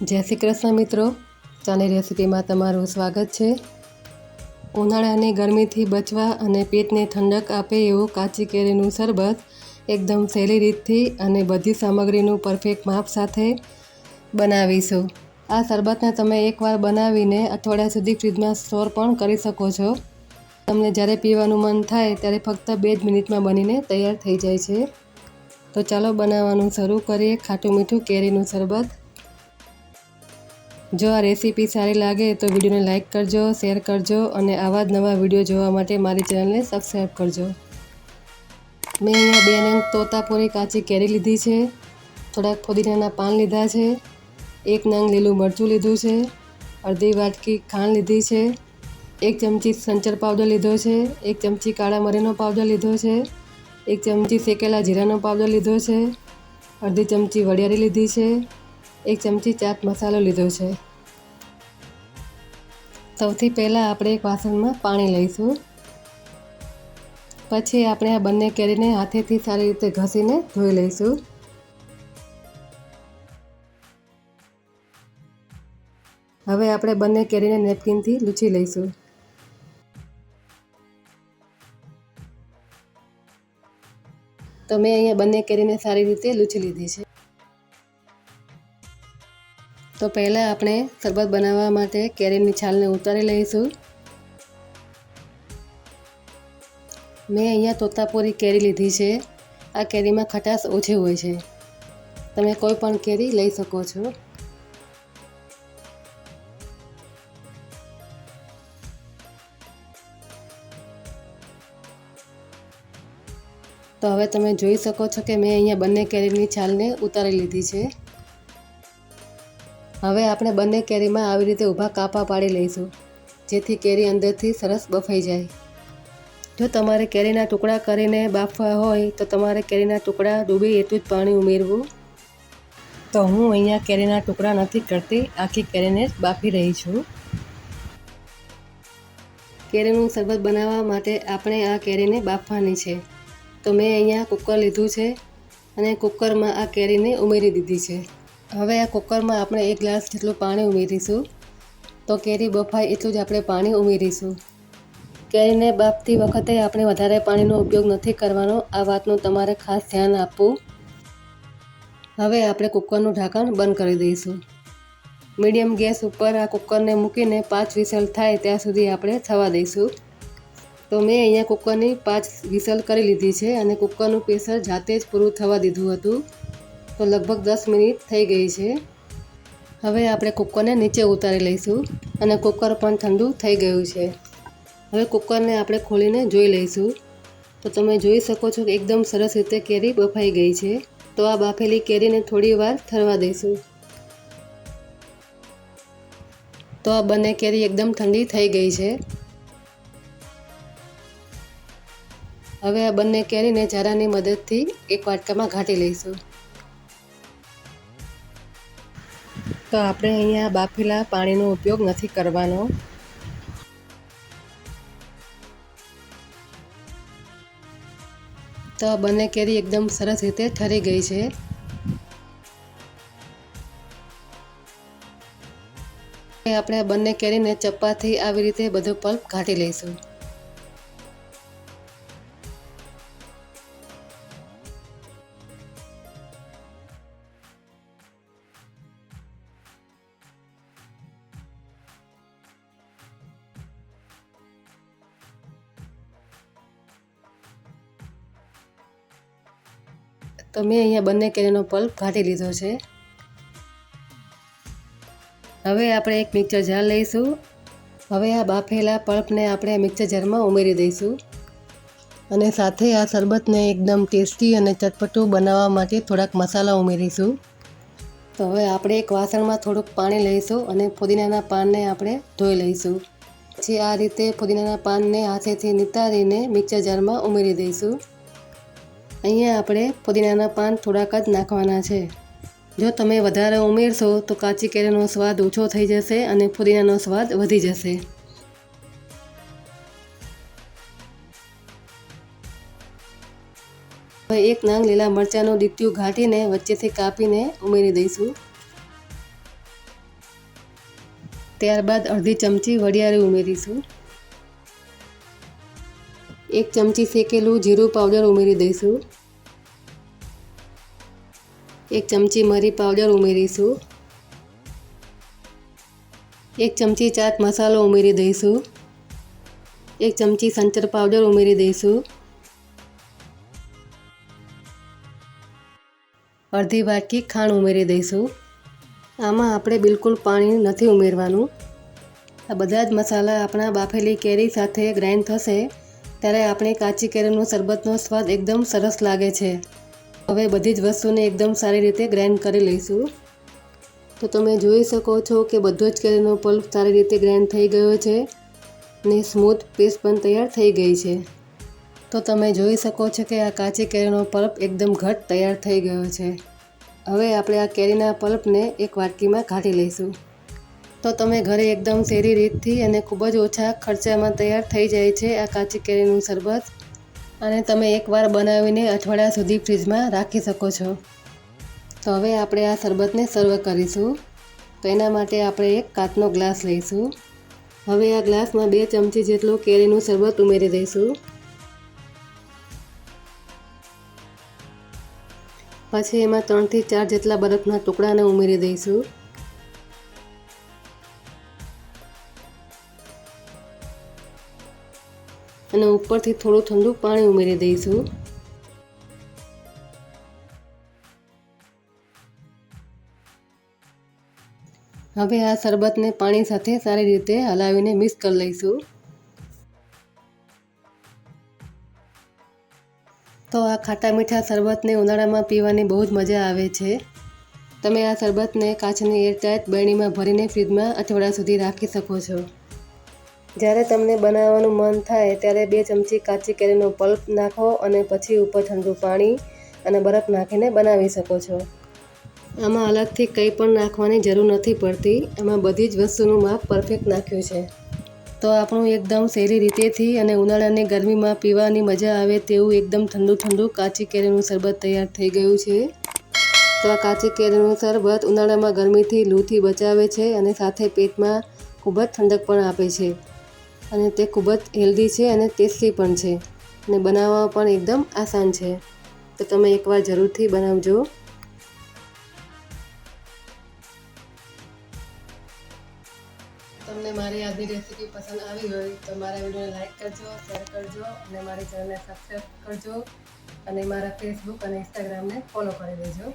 જય શ્રી કૃષ્ણ મિત્રો. ચાની રેસીપીમાં તમારું સ્વાગત છે. ઉનાળાની ગરમીથી બચવા અને પેટને ઠંડક આપે એવું કાચી કેરીનું શરબત એકદમ સહેલી રીતથી અને બધી સામગ્રીનું પરફેક્ટ માપ સાથે બનાવીશું. આ શરબતને તમે એકવાર બનાવીને અઠવાડિયા સુધી ફ્રીજમાં સ્ટોર પણ કરી શકો છો. તમને જ્યારે પીવાનું મન થાય ત્યારે ફક્ત બે જ મિનિટમાં બનીને તૈયાર થઈ જાય છે. તો ચાલો બનાવવાનું શરૂ કરીએ ખાટું મીઠું કેરીનું શરબત. જો આ રેસીપી સારી લાગે તો વિડીયોને લાઇક કરજો, શેર કરજો અને આવા જ નવા વીડિયો જોવા માટે મારી ચેનલને સબસ્ક્રાઈબ કરજો. મેં અહીંયા બે નંગ તોતાપુરી કાચી કેરી લીધી છે. થોડાક ફુદીનાના પાન લીધા છે. એક નંગ લીલું મરચું લીધું છે. અડધી વાટકી ખાંડ લીધી છે. એક ચમચી સંચર પાવડર લીધો છે. એક ચમચી કાળા મરીનો પાવડર લીધો છે. એક ચમચી શેકેલા જીરાનો પાવડર લીધો છે. અડધી ચમચી વડિયારી લીધી છે. એક ચમચી ચાટ મસાલો લીધો છે. સૌથી પહેલાં આપણે એક વાસણમાં પાણી લઈશું. પછી આપણે આ બંને કેરીને હાથેથી સારી રીતે ઘસીને ધોઈ લઈશું. હવે આપણે બંને કેરીને નેપકિનથી લૂછી લઈશું. તો મેં અહીંયા બંને કેરીને સારી રીતે લૂછી લીધી છે. તો પહેલાં આપણે શરબત બનાવવા માટે કેરીની છાલને ઉતારી લઈશું. મેં અહીંયા તોતાપુરી કેરી લીધી છે. આ કેરીમાં ખટાશ ઓછી હોય છે. તમે કોઈ પણ કેરી લઈ શકો છો. તો હવે તમે જોઈ શકો છો કે મેં અહીંયા બંને કેરીની છાલને ઉતારી લીધી છે. હવે આપણે બંને કેરીમાં આવી રીતે ઊભા કાપા પાડી લઈશું, જેથી કેરી અંદરથી સરસ બફાઈ જાય. જો તમારે કેરીના ટુકડા કરીને બાફવા હોય, તો તમારે કેરીના ટુકડા ડૂબે એટલું જ પાણી ઉમેરવું. તો હું અહીંયા કેરીના ટુકડા નથી કરતી, આખી કેરીને જ બાફી રહી છું. કેરીનું શરબત બનાવવા માટે આપણે આ કેરીને બાફવાની છે. તો મેં અહીંયા કુકર લીધું છે અને કુકરમાં આ કેરીને ઉમેરી દીધી છે. હવે આ કુકરમાં આપણે એક ગ્લાસ જેટલું પાણી ઉમેરીશું. તો કેરી બફાય એટલું જ આપણે પાણી ઉમેરીશું. કેરીને બાફતી વખતે આપણે વધારે પાણીનો ઉપયોગ નથી કરવાનો. આ વાતનું તમારે ખાસ ધ્યાન આપવું. હવે આપણે કુકરનું ઢાંકણ બંધ કરી દઈશું. મીડિયમ ગેસ ઉપર આ કુકરને મૂકીને પાંચ વિસલ થાય ત્યાં સુધી આપણે થવા દઈશું. તો મેં અહીંયા કુકરની પાંચ વિસલ કરી લીધી છે અને કુકરનું પ્રેશર જાતે જ પૂરું થવા દીધું હતું. તો લગભગ દસ મિનિટ થઈ ગઈ છે. હવે આપણે કુકરને નીચે ઉતારી લઈશું અને કુકર પણ ઠંડુ થઈ ગયું છે. હવે કુકરને આપણે ખોલીને જોઈ લઈશું. તો તમે જોઈ શકો છો કે એકદમ સરસ રીતે કેરી બફાઈ ગઈ છે. તો આ બાફેલી કેરીને થોડી વાર ઠરવા દઈશું. તો આ બંને કેરી એકદમ ઠંડી થઈ ગઈ છે. હવે આ બંને કેરીને જરાની મદદથી એક વાટકામાં ઘાટી લઈશું. તો આપણે અહીંયા બાફેલા પાણીનો ઉપયોગ નથી કરવાનો. તો બંને કેરી એકદમ સરસ રીતે ઠરી ગઈ છે. આપણે બંને કેરીને ચપ્પાથી આવી રીતે બધો પલ્પ ઘાટી લઈશું. તો મેં અહીંયા બંને કેરીનો પલ્પ ઘાટી લીધો છે. હવે આપણે એક મિક્સર જાર લઈશું. હવે આ બાફેલા પલ્પને આપણે મિક્સર જારમાં ઉમેરી દઈશું. અને સાથે આ શરબતને એકદમ ટેસ્ટી અને ચટપટું બનાવવા માટે થોડાક મસાલા ઉમેરીશું. તો હવે આપણે એક વાસણમાં થોડુંક પાણી લઈશું અને ફુદીનાના પાનને આપણે ધોઈ લઈશું. પછી આ રીતે ફુદીનાના પાનને હાથેથી નિતારીને મિક્સર જારમાં ઉમેરી દઈશું. અહીંયા આપણે પુદીનાના પાન થોડાક જ નાખવાના છે. જો તમે વધારે ઉમેરશો તો કાચી કેરીનો સ્વાદ ઓછો થઈ જશે અને પુદીનાનો સ્વાદ વધી જશે. હવે એક નાંગ લીલા મરચાંનું ડીટ્યું ઘાટીને વચ્ચેથી કાપીને ઉમેરી દઈશું. ત્યારબાદ અડધી ચમચી વરિયાળી ઉમેરીશું. એક ચમચી શેકેલું જીરું પાવડર ઉમેરી દઈશું. એક ચમચી મરી પાવડર ઉમેરીશું. એક ચમચી ચાટ મસાલો ઉમેરી દઈશું. એક ચમચી સંચર પાવડર ઉમેરી દઈશું. અડધી વાટકી ખાંડ ઉમેરી દઈશું. આમાં આપણે બિલકુલ પાણી નથી ઉમેરવાનું. આ બધા જ મસાલા આપણા બાફેલી કેરી સાથે ગ્રાઇન્ડ થશે. ત્યારે આપણે કાચી કેરીનો શરબતનો સ્વાદ એકદમ સરસ લાગે છે. હવે બધી જ વસ્તુને એકદમ સારી રીતે ગ્રાઇન્ડ કરી લઈશું. તો તમે જોઈ શકો છો કે બધો જ કેરીનો પલ્પ સારી રીતે ગ્રાઇન્ડ થઈ ગયો છે ને સ્મૂથ પેસ્ટ પણ તૈયાર થઈ ગઈ છે. તો તમે જોઈ શકો છો કે આ કાચી કેરીનો પલ્પ એકદમ ઘટ તૈયાર થઈ ગયો છે. હવે આપણે આ કેરીના પલ્પને એક વાટકીમાં કાઢી લઈશું. તો તમે ઘરે એકદમ સેરી રીતથી અને ખૂબ જ ઓછા ખર્ચામાં તૈયાર થઈ જાય છે આ કાચી કેરીનું શરબત. અને તમે એકવાર બનાવીને અઠવાડિયા સુધી ફ્રીજમાં રાખી શકો છો. તો હવે આપણે આ શરબતને સર્વ કરીશું. તો એના માટે આપણે એક કાચનો ગ્લાસ લઈશું. હવે આ ગ્લાસમાં બે ચમચી જેટલું કેરીનું શરબત ઉમેરી દઈશું. પછી એમાં ત્રણથી ચાર જેટલા બરફના ટુકડાને ઉમેરી દઈશું. અને ઉપરથી થોડું ઠંડુ પાણી ઉમેરી દઈશું. હવે આ શરબતને પાણી સાથે સારી રીતે હલાવીને મિક્સ કરી લઈશું. તો આ ખાટા મીઠા શરબતને ઉનાળામાં પીવાની બહુ જ મજા આવે છે. તમે આ શરબતને કાચની એરટાઈટ બરણીમાં ભરીને ફ્રીજમાં અઠવાડિયા સુધી રાખી શકો છો. જ્યારે તમને બનાવવાનું મન થાય ત્યારે બે ચમચી કાચી કેરીનો પલ્પ નાખો અને પછી ઉપર ઠંડુ પાણી અને બરફ નાખીને બનાવી શકો છો. આમાં અલગથી કંઈ પણ નાખવાની જરૂર નથી પડતી. એમાં બધી જ વસ્તુનું માપ પરફેક્ટ નાખ્યું છે. તો આપણું એકદમ સહેલી રીતેથી અને ઉનાળાની ગરમીમાં પીવાની મજા આવે તેવું એકદમ ઠંડુ ઠંડુ કાચી કેરીનું શરબત તૈયાર થઈ ગયું છે. તો આ કાચી કેરીનું શરબત ઉનાળામાં ગરમીથી લૂથી બચાવે છે અને સાથે પેટમાં ખૂબ જ ઠંડક પણ આપે છે. અને તે ખૂબ જ હેલ્ધી છે અને ટેસ્ટી પણ છે. અને બનાવવા પણ એકદમ આસાન છે. તો તમે એકવાર જરૂરથી બનાવજો. તમને મારી આજની રેસીપી પસંદ આવી હોય તો મારા વિડીયોને લાઇક કરજો, શેર કરજો અને મારી ચેનલને સબસ્ક્રાઈબ કરજો. અને મારા ફેસબુક અને ઇન્સ્ટાગ્રામને ફોલો કરી દેજો.